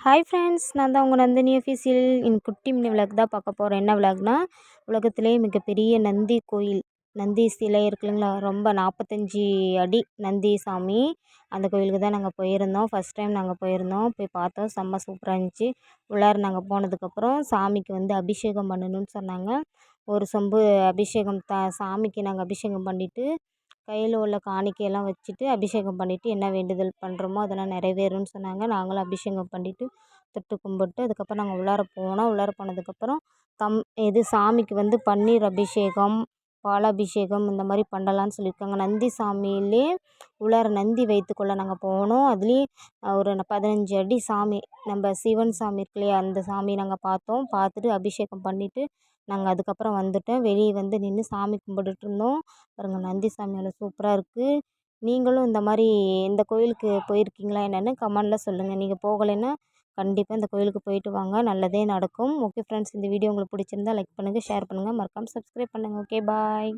Hi friends நான் தான் உங்கள் நந்தினி அஃபீஷியல் இன் குட்டி மினி விளாக் தான் பார்க்க போகிறோம் என்ன விளாக்னா உலகத்திலே மிகப்பெரிய நந்தி கோயில். நந்தி சிலை இருக்குல்லைங்களா ரொம்ப நாற்பத்தஞ்சி அடி நந்தி சாமி. அந்த கோயிலுக்கு தான் நாங்கள் போயிருந்தோம். ஃபஸ்ட் டைம் நாங்கள் போயிருந்தோம். போய் பார்த்தோம். செம்ம சூப்பராக இருந்துச்சு. உள்ளார நாங்கள் போனதுக்கப்புறம் சாமிக்கு வந்து அபிஷேகம் பண்ணணும்னு சொன்னாங்க. ஒரு சொம்பு அபிஷேகம் த சாமிக்கு நாங்கள் அபிஷேகம் பண்ணிவிட்டு கையில் உள்ள காணிக்கையெல்லாம் வச்சுட்டு அபிஷேகம் பண்ணிவிட்டு என்ன வேண்டுதல் பண்ணுறோமோ அதெல்லாம் நிறைவேறும்னு சொன்னாங்க. நாங்களும் அபிஷேகம் பண்ணிவிட்டு தொட்டு கும்பிட்டு அதுக்கப்புறம் நாங்கள் உள்ளார போனோம். உள்ளார போனதுக்கப்புறம் தம் இது சாமிக்கு வந்து பன்னீர் அபிஷேகம் பால் அபிஷேகம் இந்த மாதிரி பண்ணலான்னு சொல்லியிருக்காங்க. நந்தி சாமியிலே உள்ளார நந்தி வைத்துக்குள்ளே நாங்கள் போனோம். அதுலேயும் ஒரு பதினஞ்சு அடி சாமி நம்ம சிவன் சாமி இருக்கு இல்லையா அந்த சாமி நாங்கள் பார்த்தோம். பார்த்துட்டு அபிஷேகம் பண்ணிவிட்டு நாங்கள் அதுக்கப்புறம் வந்துவிட்டோம் வெளியே வந்து நின்று சாமி கும்பிட்டுட்டு இருந்தோம். பாருங்கள் நந்தி சாமி அவ்வளோ சூப்பராக இருக்குது நீங்களும் இந்த மாதிரி இந்த கோயிலுக்கு போயிருக்கீங்களா என்னென்னு கமெண்டில் சொல்லுங்கள் நீங்கள் போகலைன்னா கண்டிப்பாக இந்த கோயிலுக்கு போயிட்டு வாங்க. நல்லதே நடக்கும். ஓகே ஃப்ரெண்ட்ஸ் இந்த வீடியோ உங்களுக்கு பிடிச்சிருந்தா லைக் பண்ணுங்கள் ஷேர் பண்ணுங்கள் மறக்காமல் சப்ஸ்கிரைப் பண்ணுங்கள் ஓகே பாய்